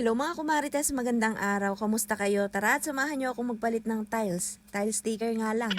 Hello mga kumarites, magandang araw. Kamusta kayo? Tara at samahan niyo akong magpalit ng tiles. Tile sticker nga lang.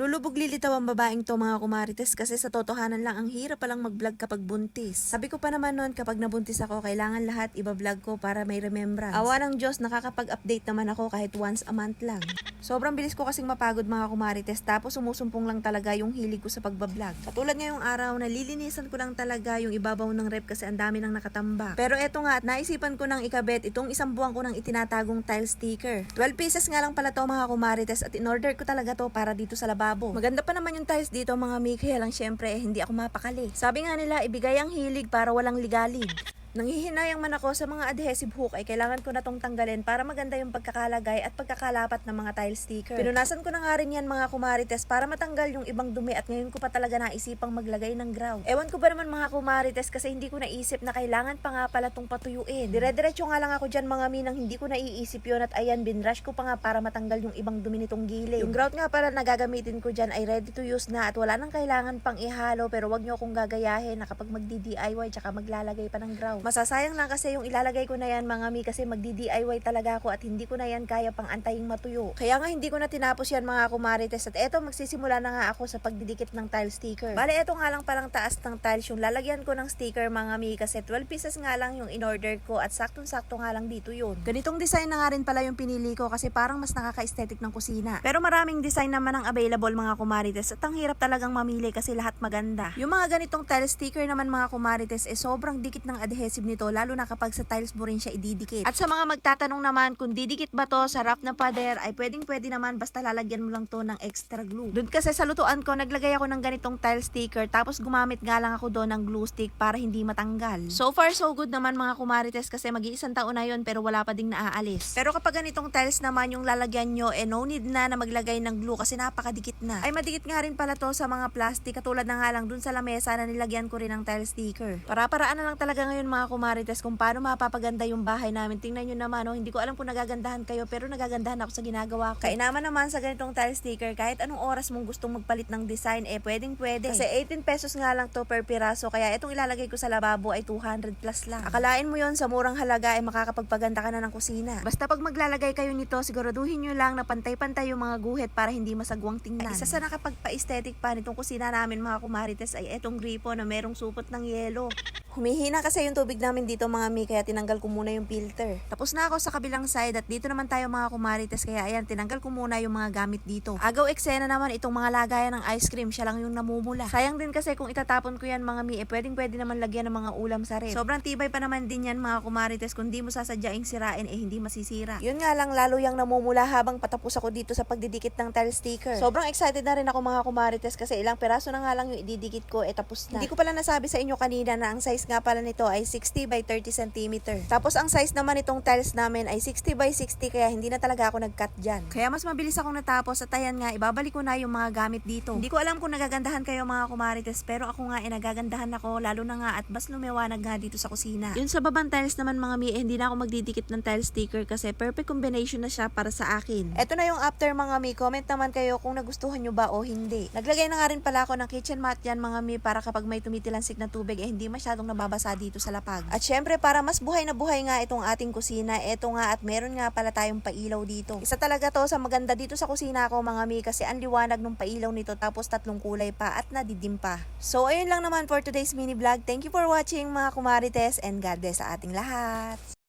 Lulubog lilitaw ang babaeng to mga kumarites kasi sa totohanan lang ang hirap palang mag-vlog kapag buntis. Sabi ko pa naman noon kapag nabuntis ako, kailangan lahat iba-vlog ko para may remembrance. Awa ng Diyos, nakakapag-update naman ako kahit once a month lang. Sobrang bilis ko kasing mapagod mga kumarites tapos sumusumpong lang talaga yung hilig ko sa pagbablog. Katulad ngayong araw, nalilinisan ko lang talaga yung ibabaw ng rep kasi ang dami nang nakatambak. Pero eto nga, naisipan ko nang ikabit itong isang buwan ko nang itinatagong tile sticker. 12 pieces nga lang pala to mga kumarites at in-order ko talaga to para dito sa lababo. Maganda pa naman yung tiles dito mga mi, kaya lang syempre eh, hindi ako mapakali. Sabi nga nila, ibigay ang hilig para walang ligalig. Nanghihinayang man ako sa mga adhesive hook ay kailangan ko na tong tanggalin para maganda yung pagkakalagay at pagkakalapat ng mga tile sticker. Pinunasan ko na nga rin yan mga kumarites para matanggal yung ibang dumi at ngayon ko pa talaga naisipang maglagay ng ground. Ewan ko ba naman mga kumarites kasi hindi ko naisip na kailangan pa nga pala tong patuyuin. Dire-diretso nga lang ako dyan mga minang hindi ko naiisip yun at ayan binrush ko pa nga para matanggal yung ibang dumi nitong gilid. Yung grout nga pala na gagamitin ko dyan ay ready to use na at wala nang kailangan pang ihalo pero wag nyo akong gagayahin na kapag magdi-DIY tsaka maglalagay pa ng ground. Masasayang lang kasi yung ilalagay ko na yan mga mi kasi magdi-DIY talaga ako at hindi ko na yan kaya pang antaying matuyo. Kaya nga hindi ko na tinapos yan mga kumarites at eto magsisimula na nga ako sa pagdidikit ng tile sticker. Bale eto nga lang palang taas ng tiles yung lalagyan ko ng sticker mga mi kasi 12 pieces nga lang yung in-order ko at saktong-sakto nga lang dito yun. Ganitong design na nga rin pala yung pinili ko kasi parang mas nakaka-aesthetic ng kusina. Pero maraming design naman ang available mga kumarites at ang hirap talagang mamili kasi lahat maganda. Yung mga ganitong tile sticker naman mga kumarites eh sobrang dikit ng adhesive nito lalo na kapag sa tiles mo rin siya ididikit. At sa mga magtatanong naman kung didikit ba to sa wrap na pader ay pwedeng pwede naman basta lalagyan mo lang to ng extra glue. Doon kasi sa lutuan ko naglagay ako ng ganitong tile sticker tapos gumamit nga lang ako doon ng glue stick para hindi matanggal. So far so good naman mga kumarites kasi mag-iisang taon na yon pero wala pa ding naaalis. Pero kapag ganitong tiles naman yung lalagyan nyo eh no need na na maglagay ng glue kasi napakadikit na. Ay madikit nga rin pala to sa mga plastic katulad na nga lang dun sa lamesa na nilagyan ko rin ng tile sticker. Para-paraan na lang talaga ngayon mga kumarites kung paano mapapaganda yung bahay namin. Tingnan nyo naman, oh, hindi ko alam kung nagagandahan kayo pero nagagandahan ako sa ginagawa ko. Kainaman naman sa ganitong tile sticker, kahit anong oras mong gustong magpalit ng design, eh pwedeng pwede. Kasi 18 pesos nga lang to per piraso, kaya itong ilalagay ko sa lababo ay 200 plus lang. Akalain mo yon sa murang halaga ay makakapagpaganda ka na ng kusina. Basta pag maglalagay kayo nito, siguraduhin nyo lang na pantay-pantay yung mga guhit para hindi masagwang tingnan. Ay, isa sa nakapagpa-aesthetic pa nitong kusina namin mga kumarites ay etong gripo na merong supot ng yelo. Humihina kasi yung tubig namin dito mga mi, kaya tinanggal ko muna yung filter. Tapos na ako sa kabilang side at dito naman tayo mga kumarites, kaya ayan, tinanggal ko muna yung mga gamit dito. Agaw eksena naman itong mga lagayan ng ice cream, siya lang yung namumula. Sayang din kasi kung itatapon ko yan mga mi, eh pwedeng pwede naman lagyan ng mga ulam sa ref. Sobrang tibay pa naman din yan mga kumarites, kung di mo sasadyaing sirain, eh hindi masisira. Yun nga lang, lalo yung namumula habang patapos ako dito sa pagdidikit ng tile sticker. Sobrang excited na rin ako mga kumarites kasi ilang peraso na nga lang yung ididikit ko, eh tapos na. Hindi ko pala nasabi sa inyo kanina na ang size nga pala nito ay 60 by 30 cm. Tapos ang size naman itong tiles namin ay 60 by 60 kaya hindi na talaga ako nag-cut dyan. Kaya mas mabilis akong natapos at ayan nga, ibabalik ko na yung mga gamit dito. Hindi ko alam kung nagagandahan kayo mga kumarites pero ako nga ay nagagandahan ako lalo na nga at mas lumiwanag nga dito sa kusina. Yun sa babang tiles naman mga mi, eh, hindi na ako magdidikit ng tile sticker kasi perfect combination na siya para sa akin. Ito na yung after mga mi, comment naman kayo kung nagustuhan nyo ba o hindi. Naglagay na nga rin pala ako ng kitchen mat yan mga mi para kapag may tumitilansik na tubig eh hindi masyadong nababasa dito sa lapag. At syempre para mas buhay na buhay nga itong ating kusina, eto nga at meron nga pala tayong pailaw dito. Isa talaga to sa maganda dito sa kusina ko mga mi kasi ang liwanag ng pailaw nito tapos tatlong kulay pa at nadidim pa. So ayun lang naman for today's mini vlog. Thank you for watching mga kumarites and God bless sa ating lahat.